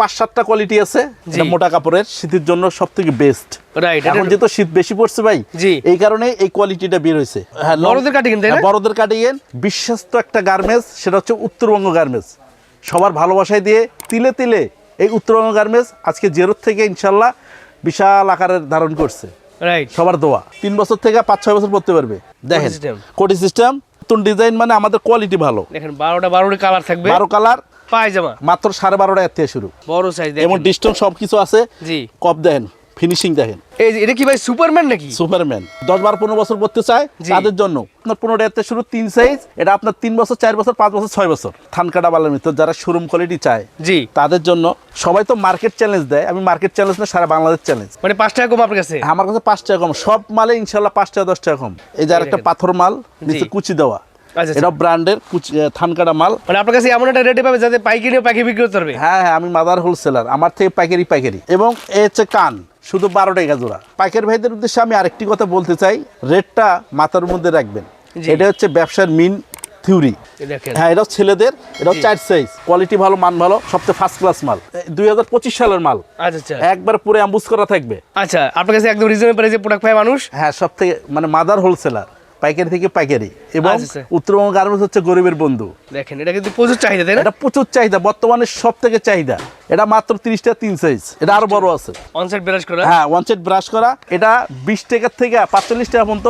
পাঁচ সাতটা কোয়ালিটি আছে মোটা কাপড়ের শীতের জন্য সব থেকে বেস্ট রাইট এখন যেহেতু শীত বেশি পড়ছে ভাই এই কারণে এই কোয়ালিটিটা বের হয়েছে। হ্যাঁ বড়দের cutting, তাই না? হ্যাঁ, বড়দের বিশ্বস্ত একটা গার্মেন্টস সেটা হচ্ছে উত্তরবঙ্গ গার্মেন্টস সবার ভালোবাসায় দিয়ে তিলে তিলে এই উত্তরবঙ্গ গার্মেন্টস আজকে জেরোর থেকে ইনশাল্লাহ বিশাল আকারের ধারণ করছে। রাইট সবার দোয়া। তিন বছর থেকে পাঁচ ছয় বছর পড়তে পারবে। দেখেন কোটি সিস্টেম নতুন ডিজাইন মানে আমাদের কোয়ালিটি ভালো। দেখেন বারোটা বারোটা কালার থাকবে। বারো কালার পায়জামা। মাত্র সাড়ে বারো টাকা থেকে শুরু। বড় সাইজ এবং ডিস্টেন্স সব কিছু আছে। জি। কপ দেখেন ফিনিশিং দেখেন। এই এটা কি ভাই সুপারম্যান নাকি? সুপারম্যান দশ বারো পনেরো বছর পড়তে চায় তাদের জন্য। আপনার পনেরো টাকা শুরু তিন সাইজ এটা আপনার তিন বছর চার বছর পাঁচ বছর ছয় বছর। থানকাটা বালার ভিতর যারা শোরুম কোয়ালিটি চায় জি। তাদের জন্য সবাই তো মার্কেট চ্যালেঞ্জ দেয়। আমি মার্কেট চ্যালেঞ্জ না সারা বাংলাদেশ চ্যালেঞ্জ মানে পাঁচ টাকা কম আপনার কাছে? আমার কাছে পাঁচ টাকা কম। সব মালে ইনশাল্লাহ পাঁচ টাকা দশ টাকা কম। এই যে একটা পাথর মাল নিচে কুচি দেওয়া। এটা ব্র্যান্ডের থানকাটা মাল। মানে আপনার কাছে এমন একটা রেটে পাবে যাতে পাইকারি পাইকারি বিক্রি করতে পারবে? হ্যাঁ হ্যাঁ আমি মাদার হোলসেলার আমার থেকে পাইকারি পাইকারি। এবং এ হচ্ছে কান শুধু বারো টাকা জোড়া। পাইকারি ভাইদের উদ্দেশ্যে আমি আরেকটি কথা বলতে চাই রেটটা মাথার মধ্যে রাখবেন। এটা হচ্ছে ব্যবসার মিন থিওরি হ্যাঁ এটাও ছেলেদের এটাও চার সাইজ কোয়ালিটি ভালো মান ভালো সবচেয়ে ফার্স্ট ক্লাস মাল। দুই হাজার পঁচিশ সালের মাল। আচ্ছা আচ্ছা। একবার পুরো অ্যাম্বুজ করা থাকবে। আচ্ছা আপনার কাছে একদম রিজনেবল প্রাইসে প্রোডাক্ট পায় মানুষ? হ্যাঁ সব থেকে মানে মাদার হোলসেলার। পাইকারি থেকে পাইকারি। এবং আচ্ছা, আচ্ছা। উত্তরবঙ্গ গার্মেন্টস হচ্ছে গরিবের বন্ধু। দেখেন এটা কিন্তু প্রচুর চাহিদা তাই এটা প্রচুর চাহিদা বর্তমানে সব থেকে চাহিদা। এটা মাত্র তিরিশটা তিন সাইজ এটা আরও বড় আছে। অনসেট ব্রাশ করা? হ্যাঁ ওয়ান সেট ব্রাশ করা। এটা বিশ টাকার থেকে পাঁচচল্লিশ টাকা পর্যন্ত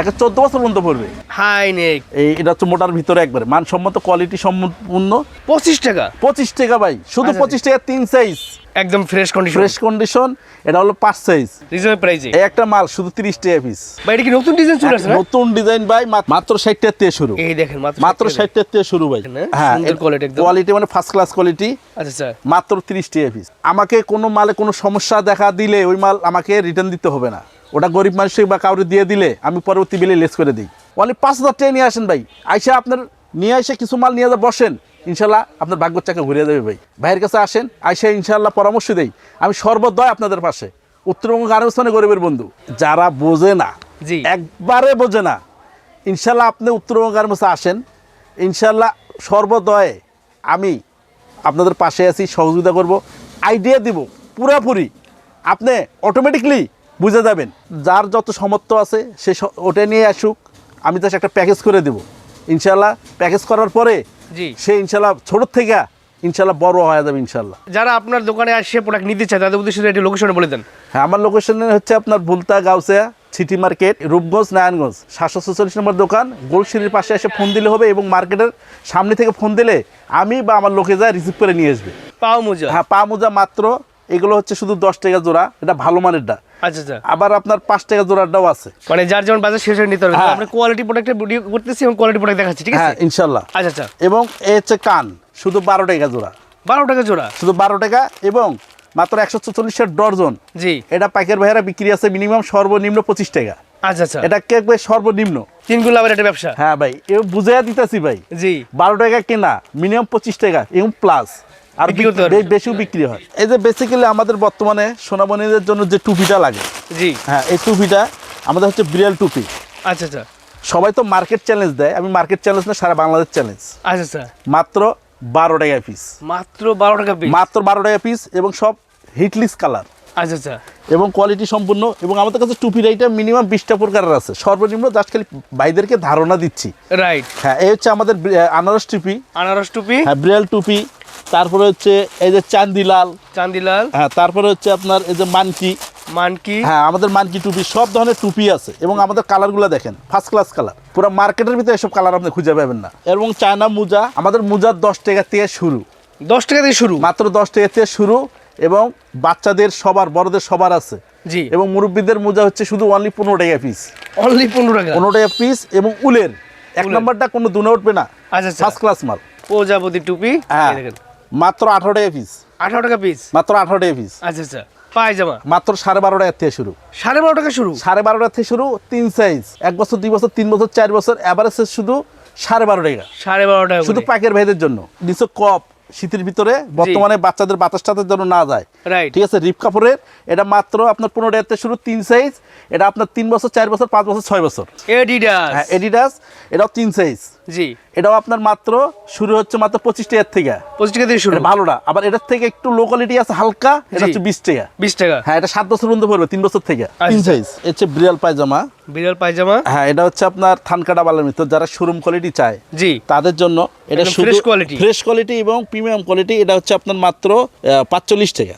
একটা চোদ্দ বছর পর্যন্ত পড়বে। High neck. এই এটা হচ্ছে মোটার ভিতরে একবারে। মানসম্মত কোয়ালিটি সম্পূর্ণ। পঁচিশ টাকা? পঁচিশ টাকা ভাই শুধু আচ্ছা, পঁচিশ টাকা তিন সাইজ একদম ফ্রেশ কন্ডিশন ফ্রেশ কন্ডিশন এটা হলো পাঁচ সাইজ রিজনেবল প্রাইসে এই একটা মাল শুধু তিরিশ টাকা পিস ভাই এটা কি নতুন ডিজাইন চলে আসছে নতুন ডিজাইন ভাই মাত্র ষাট টাকা থেকে শুরু। এই দেখেন মাত্র মাত্র 60 টাকা। থেকে শুরু ভাই। হ্যাঁ, সুন্দর quality একদম। কোয়ালিটি মানে ফার্স্ট ক্লাস কোয়ালিটি আচ্ছা আচ্ছা। মাত্র তিরিশ টাকা পিস আমাকে কোনো মালে কোনো সমস্যা দেখা দিলে ওই মাল আমাকে রিটার্ন দিতে হবে না। ওটা গরিব মানুষকে বা কাউকে দিয়ে দিলে আমি পরবর্তী বিলে লেস করে দিই। অনলি পাঁচ হাজার টাকা নিয়ে আসেন ভাই। আইসা আপনার নিয়ে এসে কিছু মাল নিয়ে বসেন। ইনশাল্লাহ আপনার ভাগ্য চাকা ঘুরিয়ে দেবে ভাই। ভাইয়ের কাছে আসেন আইসা ইনশাল্লাহ পরামর্শ দেই। আমি সর্বদয় আপনাদের পাশে। উত্তরবঙ্গ মানে গরিবের বন্ধু। যারা বোঝে না জি। একবারে বোঝে না ইনশাল্লাহ আপনি উত্তরবঙ্গ গার্মেন্টসে আসেন। ইনশাল্লাহ সর্বদয়ে আমি আপনাদের পাশে আছি সহযোগিতা করব। আইডিয়া দিব পুরোপুরি। আপনি অটোমেটিকলি বুঝে যাবেন যার যত সামর্থ্য আছে সে ওটা নিয়ে আসুক আমি জাস্ট একটা প্যাকেজ করে দেব। ইনশাল্লাহ প্যাকেজ করার পরে জি। সে ইনশাল্লাহ ছোটোর থেকে ইনশাল্লাহ বড় হয়ে যাবে ইনশাল্লাহ যারা আপনার দোকানে আসে প্রোডাক্ট নিতে চায় তাদের উদ্দেশ্যে একটি লোকেশনে বলে দেন। হ্যাঁ আমার লোকেশন হচ্ছে আপনার ভুলতা গাউসিয়া সিটি মার্কেট রূপগঞ্জ নারায়ণগঞ্জ। সাতশো ছচল্লিশ নম্বর দোকান গোলসিটির পাশে এসে ফোন দিলে হবে এবং মার্কেটের সামনে থেকে ফোন দিলে আমি বা আমার লোকে যায় রিসিভ করে নিয়ে আসবে। পা মোজা হ্যাঁ পা মোজা মাত্র এগুলো হচ্ছে শুধু দশ টাকা জোড়া এটা ভালো মানেরটা আচ্ছা আচ্ছা। আবার আপনার পাঁচ টাকা জোড়াটাও আছে। মানে যার যেমন বাজার শেষ হয়ে নিতে হবে। আমরা কোয়ালিটি প্রোডাক্টের ভিডিও করতেছি এবং কোয়ালিটি প্রোডাক্ট দেখাচ্ছি ঠিক আছে? হ্যাঁ ইনশাল্লাহ আচ্ছা আচ্ছা। এবং এ হচ্ছে কান শুধু বারো টাকা জোড়া। বারো টাকা জোড়া? শুধু বারো টাকা এবং মাত্র একশো চল্লিশের ডর্জন। জি। এটা পাইকার ভাইয়েরা বিক্রি আছে মিনিমাম সর্বনিম্ন পঁচিশ টাকা। আচ্ছা আচ্ছা। এটা কে সর্বনিম্ন। তিন লাভের একটা ব্যবসা? হ্যাঁ ভাই এ বুঝাইয়া দিতেছি ভাই। জি। বারো টাকা কেনা মিনিমাম পঁচিশ টাকা এবং প্লাস আর বেশিও বিক্রি হয়। এই যে বেসিক্যালি আমাদের বর্তমানে সোনামণিদের জন্য যে টুপিটা লাগে জি। হ্যাঁ এই টুপিটা আমাদের হচ্ছে বিরিয়াল টুপি। আচ্ছা আচ্ছা। সবাই তো মার্কেট চ্যালেঞ্জ দেয় আমি মার্কেট চ্যালেঞ্জ না সারা বাংলাদেশ চ্যালেঞ্জ আচ্ছা আচ্ছা। মাত্র বারো টাকা পিস মাত্র বারো টাকা পিস মাত্র বারো টাকা পিস এবং সব হিটলিস কালার আচ্ছা আচ্ছা। এবং কোয়ালিটি সম্পূর্ণ এবং আমাদের কাছে টুপির আইটেম মিনিমাম বিশটা প্রকারের আছে। সর্বনিম্ন জাস্ট খালি ভাইদেরকে ধারণা দিচ্ছি। রাইট হ্যাঁ এই হচ্ছে আমাদের আনারস টুপি। আনারস টুপি। হ্যাঁ বিড়াল টুপি। তারপরে হচ্ছে এই যে চান্দিলাল। চান্দিলাল। হ্যাঁ তারপরে হচ্ছে আপনার এই যে মানকি। মানকি। হ্যাঁ আমাদের মানকি টুপি সব ধরনের টুপি আছে এবং আমাদের কালারগুলো দেখেন ফার্স্ট ক্লাস কালার পুরো মার্কেটের ভিতরে এসব কালার আপনি খুঁজে পাবেন না। এবং চায়না মোজা। আমাদের মোজার দশ টাকা থেকে শুরু। দশ টাকা থেকে শুরু। মাত্র দশ টাকা থেকে শুরু এবং বাচ্চাদের সবার বড়দের সবার আছে। জি। এবং মুরব্বীদের মোজা হচ্ছে শুধু অনলি পনেরো টাকা পিস অনলি পনেরো টাকা। পনেরো টাকা পিস এবং উলের। এক নম্বরটা কোনো দুনে উঠবে না। আচ্ছা আচ্ছা। ফার্স্ট ক্লাস মাল। প্রজাপতি টুপি। হ্যাঁ। মাত্র আঠারো টাকা পিস আঠারো টাকা পিস মাত্র আঠারো টাকা পিস আচ্ছা আচ্ছা। পায়জামা? মাত্র সাড়ে বারো টাকা থেকে শুরু। সাড়ে বারো টাকা শুরু? সাড়ে বারোটা থেকে শুরু তিন সাইজ এক বছর দুই বছর তিন বছর চার বছর অ্যাভারেজ শুধু সাড়ে বারো টাকা সাড়ে বারো টাকা শুধু পাকের ভাইদের জন্য। নিচে কপ শীতের ভিতরে বর্তমানে বাচ্চাদের বাতাস টাতাস যেন না যায়। রাইট ঠিক আছে রিপ কাপড়ের এটা মাত্র আপনার পনেরো টাকা থেকে শুরু তিন সাইজ এটা আপনার তিন বছর চার বছর পাঁচ বছর ছয় বছর। এডিডাস হ্যাঁ এডিডাস এটাও তিন সাইজ জি। এটাও আপনার মাত্র শুরু হচ্ছে মাত্র পঁচিশ টাকার থেকে। পঁচিশ টাকা থেকে শুরু। এটা ভালোটা আবার এটার থেকে একটু লো কোয়ালিটি আছে হালকা এটা হচ্ছে বিশ টাকা। বিশ টাকা। হ্যাঁ এটা সাত বছর পর্যন্ত পড়বে তিন বছর থেকে। তিন আচ্ছা। সাইজ হচ্ছে বিড়াল পায়জামা। বিড়াল পায়জামা। হ্যাঁ এটা হচ্ছে আপনার থানকাটা বালের ভিতর যারা শোরুম কোয়ালিটি চায় জি। তাদের জন্য এটা শুধু fresh ফ্রেশ কোয়ালিটি এবং প্রিমিয়াম কোয়ালিটি এটা হচ্ছে আপনার মাত্র পাঁচচল্লিশ টাকা এবং 45 টাকা।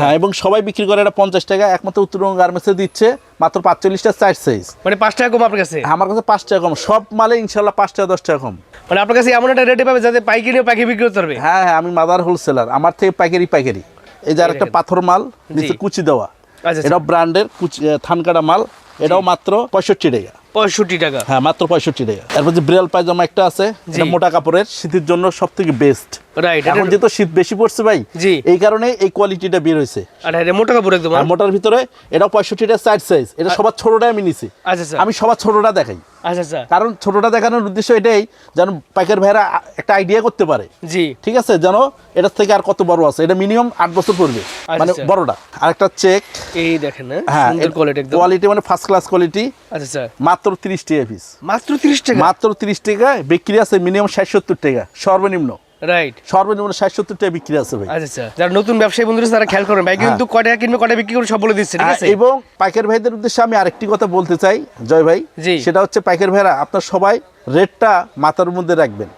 হ্যাঁ এবং সবাই বিক্রি করে এটা পঞ্চাশ টাকা। একমাত্র উত্তরবঙ্গ গার্মেন্টসে দিচ্ছে মাত্র পাঁচচল্লিশটা চার সাইজ মানে পাঁচ টাকা কম আপনার কাছে? আমার কাছে পাঁচ টাকা কম। সব মালে ইনশাল্লাহ পাঁচ টাকা দশ টাকা কম। মানে আপনার কাছে এমন একটা রেটে পাবে যাতে পাইকারি পাইকারি বিক্রি করতে পারবে? হ্যাঁ হ্যাঁ আমি মাদার হোলসেলার আমার থেকে পাইকারি পাইকারি। এই যে দেখেন। পাথর মাল নিচে কুচি দেওয়া। আচ্ছা, এটাও ব্র্যান্ডের কুচি থানকাটা মাল। এটাও মাত্র পঁয়ষট্টি টাকা। পঁয়ষট্টি টাকা। হ্যাঁ মাত্র পঁয়ষট্টি টাকা। তারপর যে বিড়াল পায়জামা একটা আছে। মোটা কাপড়ের শীতের জন্য সব থেকে বেস্ট রাইট এখন যেহেতু শীত বেশি পড়ছে ভাই জি। এই কারণে এই কোয়ালিটিটা বের হয়েছে। আর মোটা কাপড় একদম মোটার ভিতরে এটা পঁয়ষট্টিটা সাইড সাইজ এটা সবার ছোটটাই আমি নিছি। আচ্ছা আচ্ছা। আমি সবার ছোটটা দেখাই। আচ্ছা আচ্ছা। কারণ ছোটটা দেখানোর উদ্দেশ্য এটাই যেন পাইকার ভাইরা একটা আইডিয়া করতে পারে। জি। ঠিক আছে? যেন এটার থেকে আর কত বড় আছে? এটা মিনিমাম আট বছর পড়বে। মানে। বড়টা। আরেকটা চেক এই দেখেন হ্যাঁ? হ্যাঁ কোয়ালিটি কোয়ালিটি মানে ফার্স্ট ক্লাস কোয়ালিটি আচ্ছা মাত্র তিরিশ টাকা পিস মাত্র তিরিশ টাকা? মাত্র তিরিশ টাকা বিক্রি আছে মিনিমাম ষাট সত্তর টাকা। সর্বনিম্ন। রাইট সর্বনিম্ন ষাট সত্তর টাকা বিক্রি আছে ভাই। আচ্ছা আচ্ছা। যারা নতুন ব্যবসায়ী বন্ধুরা তারা খেয়াল করবেন ভাই। কিন্তু কয় টাকা কিনবে কয় টাকা বিক্রি করে সব বলে দিচ্ছে ঠিক হ্যাঁ, আছে? এবং পাইকার ভাইদের উদ্দেশ্যে আমি আরেকটি কথা বলতে চাই জয় ভাই। সেটা হচ্ছে পাইকার ভাইরা আপনার সবাই রেটটা মাথার মধ্যে রাখবেন।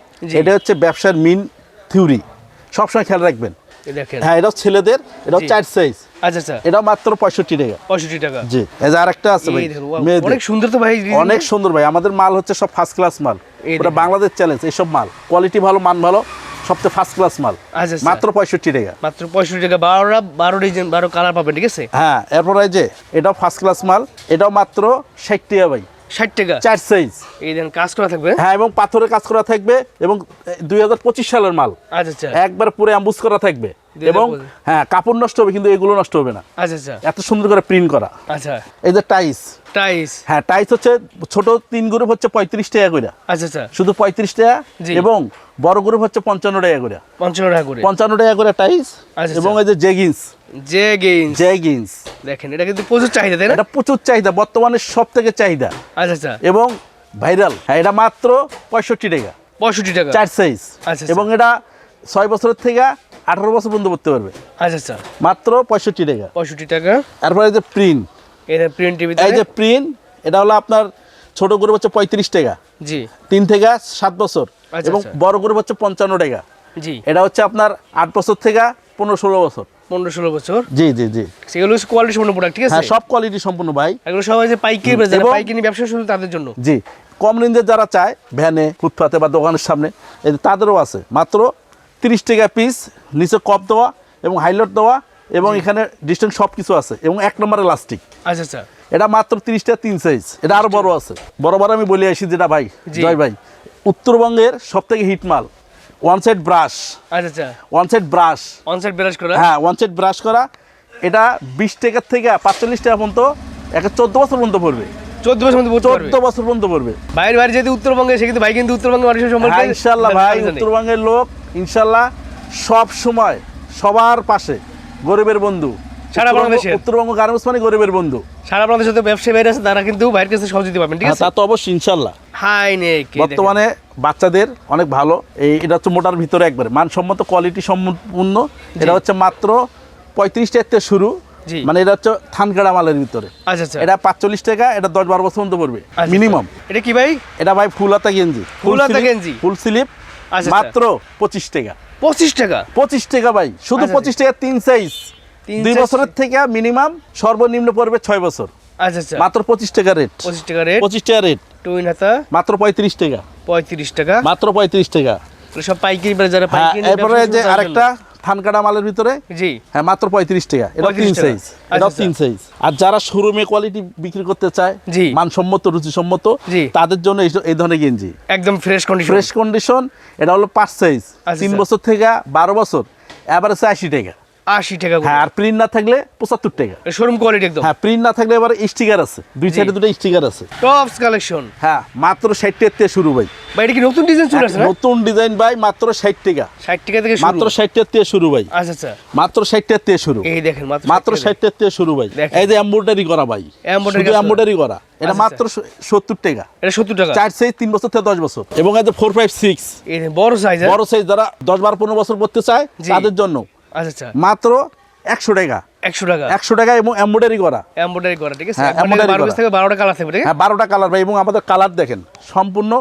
এটা হচ্ছে ব্যবসার মিন থিওরি সবসময় খেয়াল রাখবেন। হ্যাঁ এটাও ছেলেদের এটাও চার সাইজ আচ্ছা আচ্ছা। এটাও মাত্র পঁয়ষট্টি টাকা। পঁয়ষট্টি টাকা। জি এই যে আরেকটা আছে ভাই। অনেক সুন্দর তো ভাই। অনেক সুন্দর ভাই আমাদের মাল হচ্ছে সব ফার্স্ট ক্লাস মাল। দেখেন। বাংলাদেশ চ্যালেঞ্জ এইসব মাল। কোয়ালিটি ভালো মান ভালো। সবচেয়ে ফার্স্ট ক্লাস মাল। আচ্ছা, আচ্ছা। মাত্র পঁয়ষট্টি টাকা। মাত্র পঁয়ষট্টি টাকা। বারোটা বারো ডিজাইন বারো কালার পাবেন ঠিক আছে? হ্যাঁ এরপর যে এটাও ফার্স্ট ক্লাস মাল এটাও মাত্র ষাট টাকা ভাই। ষাট টাকা? চার সাইজ এই দেন কাজ করা থাকবে? হ্যাঁ এবং পাথরের কাজ করা থাকবে এবং দুই হাজার পঁচিশ সালের মাল। আচ্ছা আচ্ছা। একবার পুরো অ্যাম্বুজ করা থাকবে। 2025 এবং হ্যাঁ কাপড় নষ্ট হবে কিন্তু এগুলো নষ্ট হবে না। আচ্ছা আচ্ছা। এত সুন্দর করে প্রিন্ট করা। আচ্ছা। এই যে টাইস টাইস হ্যাঁ টাইস হচ্ছে ছোট তিন গ্রুপ হচ্ছে পঁয়ত্রিশ টাকা করে আচ্ছা আচ্ছা। শুধু পঁয়ত্রিশ টাকা এবং বড় গ্রুপ হচ্ছে পঞ্চান্ন টাকা করে পঞ্চান্ন টাকা করে। পঞ্চান্ন টাকা করে টাইস আচ্ছা, এবং এই যে জেগিন্স গেইন জেগিন্স দেখেন এটা কিন্তু প্রচুর চাহিদা তাই না? এটা প্রচুর চাহিদা বর্তমানে সব থেকে চাহিদা। আচ্ছা আচ্ছা। এবং ভাইরাল হ্যাঁ এটা মাত্র পঁয়ষট্টি টাকা। পঁয়ষট্টি টাকা। চার সাইজ আচ্ছা, এবং এটা ছয় বছরের থেকে আঠারো বছর পর্যন্ত করতে পারবে। আচ্ছা আচ্ছা। মাত্র পঁয়ষট্টি টাকা। পঁয়ষট্টি টাকা। তারপরে এই যে প্রিন্ট এটা প্রিন্ট টিভি এই যে প্রিন্ট এটা হলো আপনার ছোট গ্রুপ হচ্ছে পঁয়ত্রিশ টাকা। জি। তিন থেকে সাত বছর আচ্ছা, এবং আচ্ছা। বড় গ্রুপ হচ্ছে পঞ্চান্ন টাকা। জি। এটা হচ্ছে আপনার আট বছর থেকে পনেরো ষোলো বছর। পনেরো ষোলো বছর? জি জি জি। সেগুলো কোয়ালিটি সম্পূর্ণ প্রোডাক্ট ঠিক আছে? হ্যাঁ সব কোয়ালিটি সম্পূর্ণ ভাই। এগুলো সবাই যে পাইকারি বেচে যারা পাইকারি ব্যবসা শুরু তাদের জন্য? জি কম রেঞ্জের যারা চায় ভ্যানে ফুটপাতে বা দোকানের সামনে তাদেরও আছে। মাত্র তিরিশ টাকা পিস নিচে কপ দেওয়া এবং হাইলাইট দেওয়া এবং এখানে ডিস্টেন্স সব কিছু আছে এবং এক নম্বরে লাস্টিক আচ্ছা আচ্ছা। এটা মাত্র তিরিশ টাকা তিন সাইজ এটা আরও বড় আছে। বড় বড় আমি বলে আসি যেটা ভাই। জয় ভাই। উত্তরবঙ্গের সব থেকে হিট মাল ওয়ান সাইড ব্রাশ আচ্ছা আচ্ছা। ওয়ান সাইড ব্রাশ অনসাইড বেরাজ করা? হ্যাঁ ওয়ান সাইড ব্রাশ করা। এটা বিশ টাকার থেকে পাঁচচল্লিশ টাকা পর্যন্ত একটা চোদ্দ বছর পর্যন্ত পড়বে। চোদ্দ বছর মধ্যে চোদ্দ বছর পর্যন্ত পড়বে। বাইরে বাইরে যেহেতু উত্তরবঙ্গে সে কিন্তু ভাই কিন্তু উত্তরবঙ্গের মানুষের সম্পর্কে হ্যাঁ ইনশাল্লাহ ভাই উত্তরবঙ্গের লোক ইনশাল্লাহ সব সময় সবার পাশে গরিবের বন্ধু। সারা বাংলাদেশের। উত্তরবঙ্গ গার্মেন্টস মানে গরিবের বন্ধু। সারা বাংলাদেশে তো ব্যবসায়ী বাইরে আছে তারা কিন্তু বাইরের কাছে সহজ দিতে পারবেন ঠিক হ্যাঁ, আছে? তা তো অবশ্যই ইনশাল্লাহ। হাই বর্তমানে বাচ্চাদের অনেক ভালো। এই এটা হচ্ছে মোটার ভিতরে একবারে। মানসম্মত কোয়ালিটি সম্পূর্ণ। এটা হচ্ছে মাত্র পঁয়ত্রিশ টাকা শুরু। মানে এটা হচ্ছে থানকাড়া মালের ভিতরে। আচ্ছা আচ্ছা। এটা পাঁচচল্লিশ টাকা এটা দশ বারো বছর পর্যন্ত পড়বে। আচ্ছা, মিনিমাম। এটা কি ভাই? এটা ভাই ফুল হাতা গেঞ্জি ফুল হাতা গেঞ্জি? Full sleeve. আচ্ছা, মাত্র পঁচিশ টাকা। পঁচিশ টাকা? পঁচিশ টাকা ভাই শুধু আচ্ছা, পঁচিশ টাকা তিন সাইজ দুই বছরের থেকে মিনিমাম সর্বনিম্ন পড়বে ছয় বছর। আচ্ছা আচ্ছা। মাত্র পঁচিশ টাকা রেট পঁচিশ টাকা রেট পঁচিশ টাকা রেট টুইন হাতা। মাত্র পঁয়ত্রিশ টাকা। পঁয়ত্রিশ টাকা। মাত্র পঁয়ত্রিশ টাকা। সব পাইকারি বাজারে হ্যাঁ পাইকারি এরপরে যে শুরু করার কাটা মালের ভিতরে? জি। হ্যাঁ মাত্র পঁয়ত্রিশ টাকা। এটা তিন সাইজ এটা আচ্ছা। তিন সাইজ আর যারা শোরুমে কোয়ালিটি বিক্রি করতে চায় জি। মানসম্মত রুচিসম্মত জি। তাদের জন্য এই- ধরনের গেঞ্জি। একদম ফ্রেশ কন্ডিশন ফ্রেশ কন্ডিশন এটা হলো পাঁচ সাইজ আচ্ছা, তিন আচ্ছা। বছর থেকে বারো বছর। এবারে আশি টাকা। আশি টাকা হ্যাঁ আর প্রিন্ট না থাকলে পঁচাত্তর টাকা। শোরুম কোয়ালিটি একদম। হ্যাঁ প্রিন্ট না থাকলে এবার স্টিকার আছে। দুই সাইডে দুটো স্টিকার আছে। টপস কালেকশন হ্যাঁ মাত্র ষাট টাকা থেকে শুরু ভাই। ভাই এটা কি নতুন ডিজাইন চলে আসছে নতুন ডিজাইন ভাই মাত্র ষাট টাকা। ষাট টাকা থেকে শুরু। মাত্র ষাট টাকা থেকে শুরু ভাই। আচ্ছা আচ্ছা। মাত্র ষাট টাকা থেকে শুরু। এই দেখেন মাত্র মাত্র 60 টাকা। ষাট টাকা থেকে শুরু ভাই। এই যে এম্বোডারি করা ভাই। করা। এম্বোডারি করা। এটা আচ্ছা, মাত্র সত্তর টাকা। এটা সত্তর টাকা। চার সাইজ তিন বছর থেকে দশ বছর। এবং যে ফোর ফাইভ সিক্স এই বড় সাইজ বড় সাইজ যারা দশ বারো পনেরো বছর পড়তে চায় তাদের জন্য। আচ্ছা আচ্ছা। মাত্র একশো টাকা। একশো টাকা। একশো টাকা এবং করা। করা ঠিক আছে? হ্যাঁ, থেকে বারোটা কালার থাকবে ঠিক আছে? হ্যাঁ বারোটা কালার ভাই এবং আমাদের কালার দেখেন সম্পূর্ণ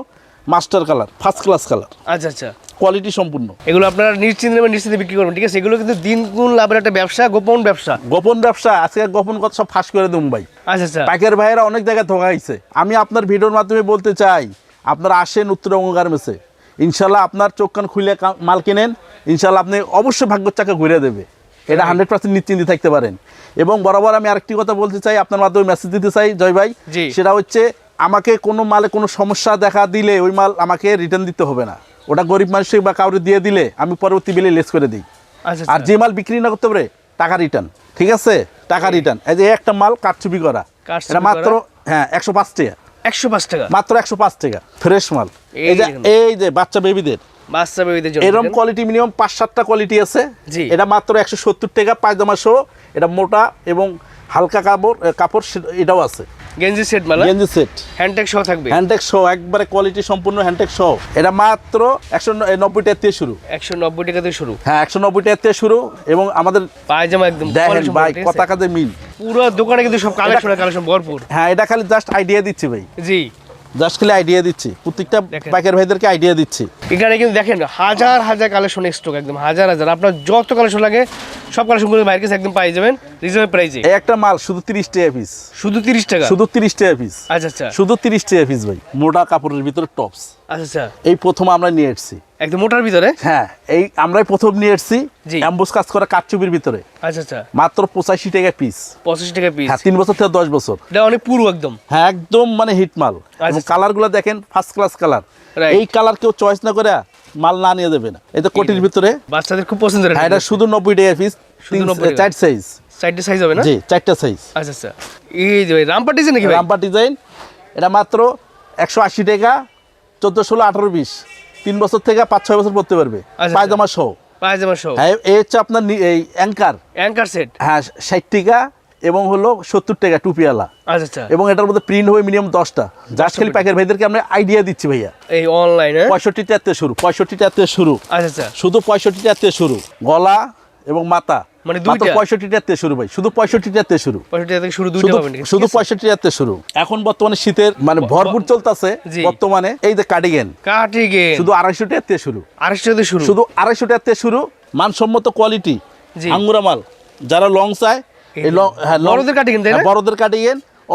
master colour first class colour আচ্ছা আচ্ছা। কোয়ালিটি সম্পূর্ণ। এগুলো আপনারা নিশ্চিন্তে নিশ্চিন্তে বিক্রি করবেন ঠিক আছে? এগুলো কিন্তু দিন গুণ লাভের একটা ব্যবসা গোপন ব্যবসা। গোপন ব্যবসা আজকে গোপন কথা সব ফাঁস করে দেবো ভাই। আচ্ছা আচ্ছা। পাইকার ভাইয়েরা অনেক জায়গায় ধোকাইছে আমি আপনার ভিডিওর মাধ্যমে বলতে চাই আপনারা আসেন উত্তরবঙ্গ গার্মেন্টসে ইনশাল্লাহ আপনার চোখ কান খুলে মাল কেনেন ইনশাল্লাহ আপনি অবশ্যই ভাগ্যর চাকা ঘুরে দেবে। এটা হান্ড্রেড পার্সেন্ট নিশ্চিন্তে থাকতে পারেন। এবং বরাবর আমি আরেকটি কথা বলতে চাই আপনার মাধ্যমে মেসেজ দিতে চাই জয় ভাই। সেটা হচ্ছে আমাকে কোনো মালে কোনো সমস্যা দেখা দিলে ওই মাল আমাকে রিটার্ন দিতে হবে না। ওটা গরিব মানুষকে বা কাউরে দিয়ে দিলে আমি পরবর্তী বিলে লেস করে দিই। আচ্ছা আর আচ্ছা। যে মাল বিক্রি না করতে পারে টাকা রিটার্ন ঠিক আছে? টাকা রিটার্ন এই যে একটা মাল কারচুপি করা। এটা মাত্র হ্যাঁ একশো পাঁচ টাকা। একশো পাঁচ টাকা। মাত্র একশো পাঁচ টাকা ফ্রেশ মাল। এই যে দেখুন। এই যে বাচ্চা বেবিদের বাচ্চা বেবিদের জন্য এরকম কোয়ালিটি মিনিমাম পাঁচ সাতটা কোয়ালিটি আছে। জি। এটা মাত্র একশো সত্তর টাকা পায়জামা সহ এটা মোটা এবং হালকা কাপড় কাপড় এটাও আছে। গেঞ্জি সেট মালা? গেঞ্জি সেট। হ্যান্ডটেক সহ থাকবে? হ্যান্ডটেক সহ একবারে কোয়ালিটি সম্পূর্ণ হ্যান্ডটেক সহ। এটা মাত্র একশো নব্বই টাকা থেকে শুরু। একশো নব্বই টাকা থেকে শুরু। হ্যাঁ একশো নব্বই টাকা থেকে শুরু এবং আমাদের পায়জামা একদম দেখেন ভাই কথা কাজে মিল। পুরো দোকানে কিন্তু সব কালেকশন কালেকশন ভরপুর। হ্যাঁ এটা খালি জাস্ট আইডিয়া দিচ্ছি ভাই। জি। জাস্ট খালি আইডিয়া দিচ্ছি। প্রত্যেকটা। পাইকার ভাইদেরকে আইডিয়া দিচ্ছি। এখানে কিন্তু দেখেন হাজার হাজার কালেকশন স্টক একদম হাজার হাজার। আপনার যত কালেকশন লাগে সব কালেকশন কাছে একদম পাই যাবেন। রিজনেবল প্রাইসে এই একটা মাল শুধু তিরিশ টাকা পিস শুধু তিরিশ টাকা? শুধু তিরিশ টাকা পিস আচ্ছা আচ্ছা। শুধু তিরিশ টাকা পিস ভাই। মোটা কাপড়ের ভিতরে টপস আচ্ছা আচ্ছা। এই প্রথম আমরা নিয়ে এসেছি। একদম মোটার ভিতরে? হ্যাঁ এই আমরাই প্রথম নিয়ে এসেছি। অ্যাম্বুস কাজ করা ভিতরে। আচ্ছা আচ্ছা। মাত্র পঁচাশি টাকা পিস পঁচিশ টাকা পিস হ্যাঁ তিন বছর থেকে দশ বছর। এটা অনেক পুরো একদম। হ্যাঁ একদম মানে হিট মাল। এবং আচ্ছা। কালারগুলো দেখেন ফার্স্ট ক্লাস কালার এই কালার কেউ চয়েস না করে মাল না নিয়ে দেবে না। এটা কোটির ভিতরে। বাচ্চাদের খুব পছন্দের হ্যাঁ এটা শুধু নব্বই টাকা পিস শুধু 90 টাকা। চার সাইজ সাইডে সাইজ হবে না? জি চারটা সাইজ আচ্ছা আচ্ছা। এই যে রামপার ডিজাইন নাকি রামপার ডিজাইন এটা মাত্র একশো আশি টাকা চোদ্দ ষোলো আঠারো বিশ। তিন বছর থেকে পাঁচ ছয় বছর পড়তে পারবে। আচ্ছা। পায়জামা সহ পায়জামা শো হ্যাঁ এই হচ্ছে আপনার এই অ্যাঙ্কার অ্যাঙ্কার সেট হ্যাঁ ষাট টাকা। এবং হলো সত্তর টাকা টুপিওয়ালা। আচ্ছা আচ্ছা। এবং এটার মধ্যে প্রিন্ট হবে মিনিমাম দশটা। জাস্ট খালি প্যাকের ভাইদেরকে আমরা আইডিয়া দিচ্ছি ভাইয়া। এই অনলাইনে পঁয়ষট্টি টাকা শুরু পঁয়ষট্টি টাকা শুরু। আচ্ছা আচ্ছা। শুধু পঁয়ষট্টি টাকা শুরু। গলা এবং মাথা। মানে শুরু ভাই শুধু শুরু। শুধু শুরু। এখন বর্তমানে শীতের মানে ভরপুর চলতেছে বর্তমানে। এই যে কার্ডিগেন শুধু আড়াইশো শুরু। শুরু। শুধু আড়াইশো শুরু। মানসম্মত কোয়ালিটি। আঙ্গুরা মাল। যারা লং চায় এই হ্যাঁ বড়দের তাই না? হ্যাঁ, বড়দের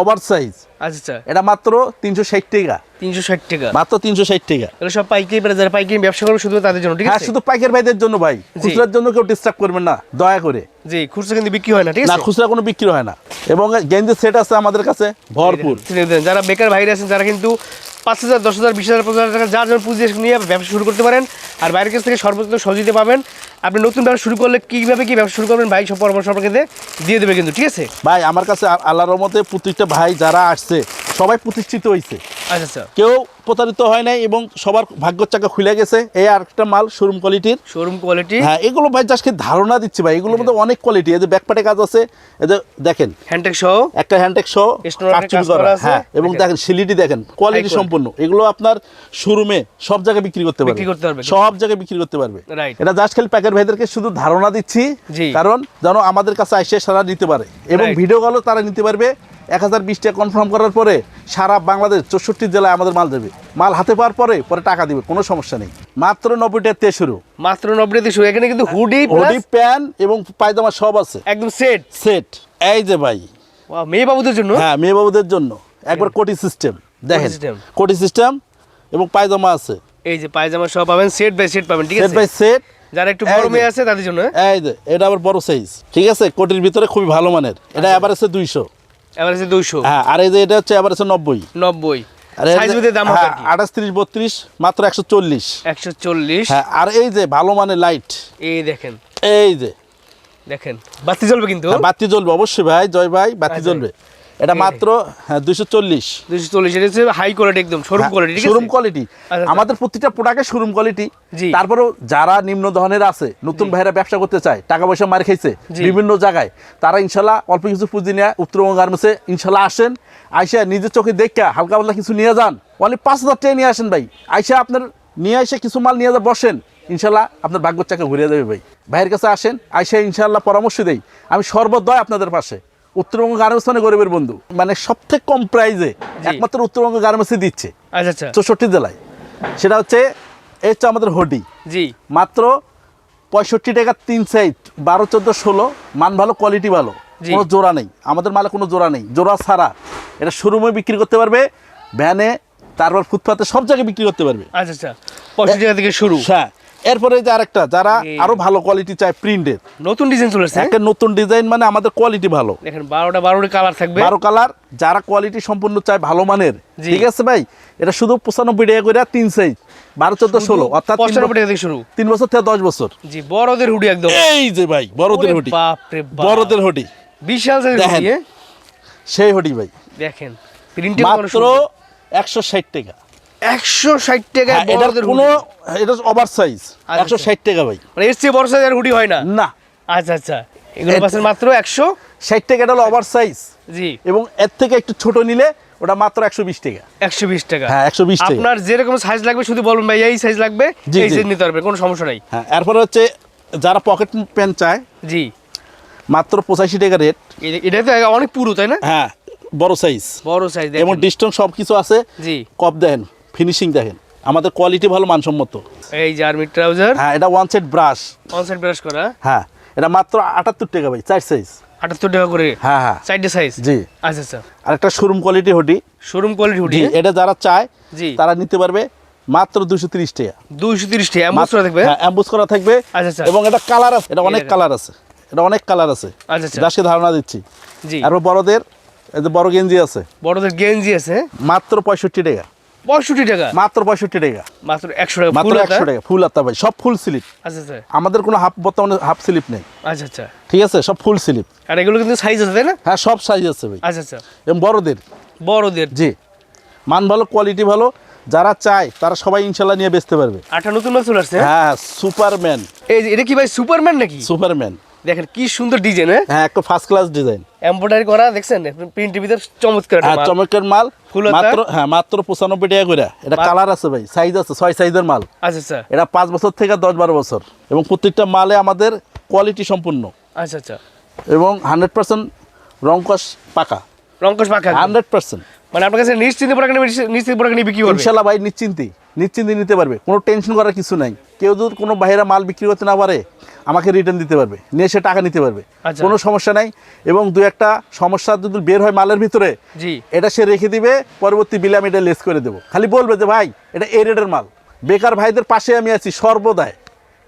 ওভার সাইজ আচ্ছা আচ্ছা। এটা মাত্র তিনশো ষাট টাকা। তিনশো ষাট টাকা। মাত্র তিনশো ষাট টাকা। এগুলো সব পাইকারি যারা পাইকারি ব্যবসা করবে শুধু তাদের জন্য ঠিক হ্যাঁ আছে? শুধু পাইকার ভাইদের জন্য ভাই। খুচরার জন্য কেউ ডিস্টার্ব করবেন না দয়া করে। জি খুচরা কিন্তু বিক্রি হয় না ঠিক না আছে? খুচরা কোনো বিক্রি হয় না। এবং সেট আছে আমাদের কাছে ভরপুর। যারা বেকার ভাইরা আছেন তারা কিন্তু পাঁচ হাজার দশ হাজার বিশ হাজার পঁচিশ হাজার টাকা যার জন্য পুঁজি নিয়ে ব্যবসা শুরু করতে পারেন। আর বাইরের কাছ থেকে সর্বোচ্চ সহযোগিতা পাবেন। আপনি নতুন ব্যবসা শুরু করলে কীভাবে কি ব্যবসা শুরু করবেন? ভাই, সব পরামর্শ আপনাকে দিয়ে দেবে কিন্তু, ঠিক আছে? ভাই, আমার কাছে আল্লাহর মতে প্রত্যেকটা ভাই যারা আসছে সবাই প্রতিষ্ঠিত হয়েছে আচ্ছা আচ্ছা। কেউ প্রতারিত হয় নাই এবং সবার ভাগ্যর চাকা খুলে গেছে। এই আরেকটা মাল শোরুম কোয়ালিটির শোরুম কোয়ালিটি হ্যাঁ এগুলো ভাই জাস্টকে ধারণা দিচ্ছি ভাই এগুলোর মধ্যে অনেক কোয়ালিটি এই যে ব্যাকপাটে কাজ আছে এই যে দেখেন। হ্যান্ডটেক সহ? একটা হ্যান্ডটেক সহ কাজ করা। করা আছে, হ্যাঁ এবং দেখেন। সিলিটি দেখেন কোয়ালিটি সম্পূর্ণ। এগুলো আপনার শোরুমে সব জায়গায় বিক্রি করতে পারবে। সব জায়গায় বিক্রি করতে পারবে. এটা জাস্ট খালি প্যাকেট ভাইদেরকে শুধু ধারণা দিচ্ছি কারণ যেন আমাদের কাছে আসে সারা নিতে পারে। এবং. ভিডিও কলও তারা নিতে পারবে। এক হাজার বিশ টাকা কনফার্ম করার পরে সারা বাংলাদেশ চৌষট্টি জেলায় আমাদের মাল দেবে। মাল হাতে পাওয়ার পরে পরে টাকা দিবে কোনো সমস্যা নেই। মাত্র নব্বই টাকা থেকে শুরু। মাত্র নব্বই থেকে শুরু। এখানে কিন্তু হুডি হুডি প্যান্ট এবং পায়জামা সব আছে। একদম সেট সেট এই যে ভাই। মেয়ে বাবুদের জন্য? হ্যাঁ মেয়ে বাবুদের জন্য। একবার কোটি সিস্টেম দেখেন কোটি সিস্টেম এবং পায়জামা আছে। এই যে পায়জামা সব পাবেন সেট বাই সেট পাবেন ঠিক আছে? সেট বাই সেট যারা একটু বড় মেয়ে আছে তাদের জন্য এই যে এটা আবার বড় সাইজ ঠিক আছে? কোটির ভিতরে খুবই ভালো মানের। এটা আচ্ছা। এবার আছে দুইশো। আছে দুইশো। হ্যাঁ আর এই যে এটা হচ্ছে আঠাশ তিরিশ বত্রিশ মাত্র একশো চল্লিশ। একশো চল্লিশ। হ্যাঁ আর এই যে ভালো লাইট এই দেখেন। এই যে। দেখেন। বাতি জ্বলবে কিন্তু। হ্যাঁ, বাতি জ্বলবে অবশ্যই ভাই জয় ভাই বাতি। জ্বলবে। এটা মাত্র হ্যাঁ দুইশো চল্লিশ। দুশো চল্লিশ এটা হচ্ছে হাই কোয়ালিটি একদম শোরুম কোয়ালিটি শোরুম কোয়ালিটি। আমাদের প্রতিটা প্রোডাক্টের শোরুম কোয়ালিটি। তারপরেও যারা নিম্ন ধরনের আছে নতুন ভাইরা ব্যবসা করতে চায় টাকা পয়সা মার খাইছে বিভিন্ন জায়গায় তারা ইনশাল্লাহ অল্প কিছু পুঁজি নিয়ে উত্তরবঙ্গ গার্মেন্টসে ইনশাল্লাহ আসেন। আইসা নিজের চোখে দেখা হালকা পাতলা কিছু নিয়ে যান। অনলি পাঁচ হাজার টাকা নিয়ে আসেন ভাই। আইসা আপনার নিয়ে এসে কিছু মাল নিয়ে যা বসেন ইনশাল্লাহ আপনার ভাগ্যের চাকা ঘুরিয়ে দেবে ভাই। ভাইয়ের কাছে আসেন আইসা ইনশাল্লাহ পরামর্শ দেই। আমি সর্বদয় আপনাদের পাশে। উত্তরবঙ্গ গার্মেন্টস মানে গরিবের বন্ধু। মানে সবথেকে কম প্রাইজে একমাত্র উত্তরবঙ্গ গার্মেন্টসে দিচ্ছে। আচ্ছা আচ্ছা। চৌষট্টি জেলায়। সেটা হচ্ছে এই হচ্ছে আমাদের হোডি জি। মাত্র পঁয়ষট্টি টাকা তিন সাইজ বারো চোদ্দ ষোলো। মান ভালো কোয়ালিটি ভালো। কোনো জোড়া নেই। আমাদের মালে কোনো জোড়া নেই। জোড়া ছাড়া। এটা শোরুমে বিক্রি করতে পারবে ভ্যানে তারপর ফুটপাতে সব জায়গায় বিক্রি করতে পারবে। আচ্ছা আচ্ছা। পঁয়ষট্টি টাকা থেকে শুরু। হ্যাঁ। এরপরে যে আরেকটা যারা আরও ভালো কোয়ালিটি চায় প্রিন্টের নতুন ডিজাইন চলে আসছে একটা নতুন ডিজাইন মানে আমাদের কোয়ালিটি ভালো। দেখেন বারোটা বারোটা কালার থাকবে। বারো কালার যারা কোয়ালিটি সম্পূর্ণ চায় ভালো মানের। ঠিক আছে ভাই? এটা শুধু পঁচানব্বই টাকা করে তিন সাইজ বারো চোদ্দ ষোলো অর্থাৎ তিন পঁচানব্বই বছর- টাকা থেকে শুরু। তিন বছর থেকে দশ বছর। জি বড়দের হুডি একদম। এই যে ভাই বড়দের হুডি বাপ রে বাপ। বড়দের হোডি বিশাল দেখেন। হুডি, হ্যাঁ? সেই হোডি ভাই। দেখেন প্রিন্টে মাত্র একশো ষাট টাকা। একশো ষাট টাকা হ্যাঁ, এটার কোনো এটা ওভার সাইজ আচ্ছা, একশো ষাট টাকা ভাই। মানে এর চেয়ে বড় সাইজের হুডি হয় না? না। আচ্ছা আচ্ছা। এগুলো পাচ্ছেন মাত্র একশো? ষাট টাকা এটা হলো ওভার সাইজ জি। এবং এর থেকে একটু ছোট নিলে ওটা মাত্র একশো বিশ টাকা। একশো বিশ টাকা। হ্যাঁ একশো বিশ টাকা। আপনার যেরকম সাইজ লাগবে শুধু বলুন ভাই এই সাইজ লাগবে এই সাইজ নিতে কোনো সমস্যা নাই। হ্যাঁ এরপরে হচ্ছে যারা পকেট প্যান্ট চায় জি। মাত্র পঁচাশি টাকা রেট এটা তো অনেক পুরো তাই না? হ্যাঁ বড় সাইজ বড় সাইজ এবং ডিস্টেন্স সব কিছু আছে। জি। কপ দেখেন। ফিনিশিং দেখেন। আমাদের কোয়ালিটি ভালো মানসম্মত। এই যে আর্মি ট্রাউজার হ্যাঁ এটা one set brush one set brush করা? হ্যাঁ এটা মাত্র আটাত্তর টাকা ভাই চার সাইজ আটাত্তর টাকা করে? হ্যাঁ হ্যাঁ। চারটে সাইজ জি। আচ্ছা আচ্ছা। আর একটা showroom quality hoodie showroom quality hoodie এটা যারা চায় জি। তারা নিতে পারবে মাত্র দুশো তিরিশ টাকা। দুইশো তিরিশ টাকা অ্যাম্বুস থাকবে? হ্যাঁ অ্যাম্বুস করা থাকবে। আচ্ছা, আচ্ছা। এবং এটা কালার আছে এটা অনেক কালার আছে এটা অনেক কালার আছে। আচ্ছা আচ্ছা। যাকে ধারণা দিচ্ছি। জি। আর বড়দের এই যে বড় গেঞ্জি আছে। বড়দের গেঞ্জি আছে মাত্র পঁয়ষট্টি টাকা। পঁয়ষট্টি টাকা? মাত্র পঁয়ষট্টি টাকা। মাত্র একশো টাকা মাত্র একশো টাকা ফুল আত্মা ভাই সব ফুল স্লিপ। আচ্ছা আচ্ছা। আমাদের কোনো হাফ বর্তমানে হাফ স্লিপ নেই। আচ্ছা আচ্ছা। ঠিক আছে? সব ফুল স্লিপ। আর এগুলো কিন্তু সাইজ আছে তাই না? হ্যাঁ সব সাইজ আছে ভাই। আচ্ছা আচ্ছা। এবং বড়দের। বড়দের। জি। মান ভালো কোয়ালিটি ভালো। যারা চায় তারা সবাই ইনশাল্লাহ নিয়ে বেচতে পারবে। আটটা নতুন মাল চলে আসছে হ্যাঁ? সুপারম্যান এই এটা কি ভাই সুপারম্যান নাকি? সুপারম্যান দেখেন কি সুন্দর ডিজাইন হ্যাঁ? একটা ফার্স্ট ক্লাস ডিজাইন এমব্রয়ডারি করা দেখছেন? প্রিন্ট ভিতর চমৎকার হ্যাঁ মাল। চমকের মাল। ফুল মাত্র হ্যাঁ মাত্র পঁচানব্বই টাকা করে। এটা কালার আছে ভাই সাইজ আছে ছয় সাইজের মাল। আচ্ছা আচ্ছা। এটা পাঁচ বছর থেকে দশ বারো বছর। এবং প্রত্যেকটা মালে আমাদের কোয়ালিটি সম্পূর্ণ। আচ্ছা আচ্ছা। এবং হান্ড্রেড পার্সেন্ট রংকশ পাকা। একদম। হান্ড্রেড পার্সেন্ট মানে আপনার কাছে নিশ্চিন্তে প্রোডাক্ট নিশ্চিত প্রোডাক্ট নিয়ে বিক্রি করবে? ইনশাল্লাহ ভাই নিশ্চিন্তি নিশ্চিন্তি নিতে পারবে। কোনো টেনশন করার কিছু নাই। কেউ যদি কোনো বাইরে মাল বিক্রি করতে না পারে আমাকে রিটার্ন দিতে পারবে। নিয়ে সে টাকা নিতে পারবে। আচ্ছা। কোনো সমস্যা নাই। এবং দু একটা সমস্যা যদি বের হয় মালের ভিতরে এটা সে রেখে দিবে পরবর্তী বিলে আমি এটা লেস করে দেবো। খালি বলবে যে ভাই এটা এই রেটের মাল। বেকার ভাইদের পাশে আমি আছি সর্বদাই।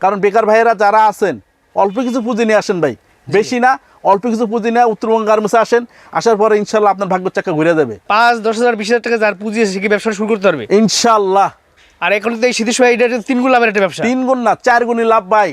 কারণ বেকার ভাইয়েরা যারা আছেন অল্প কিছু পুঁজি নিয়ে আসেন ভাই। বেশি না অল্প কিছু পুঁজি নিয়ে উত্তরবঙ্গ গার্মেন্টসে আসেন। আসার পরে ইনশাল্লাহ আপনার ভাগ্য চাকা ঘুরে যাবে। পাঁচ দশ হাজার বিশ হাজার টাকা যার পুঁজি আছে সে কি ব্যবসা শুরু করতে পারবে? ইনশাল্লাহ। আর এখন তো এই সিদ্ধেশ্বর, এটা তিন গুণ লাভের একটা ব্যবসা। তিন গুণ না চার গুণই লাভ, ভাই।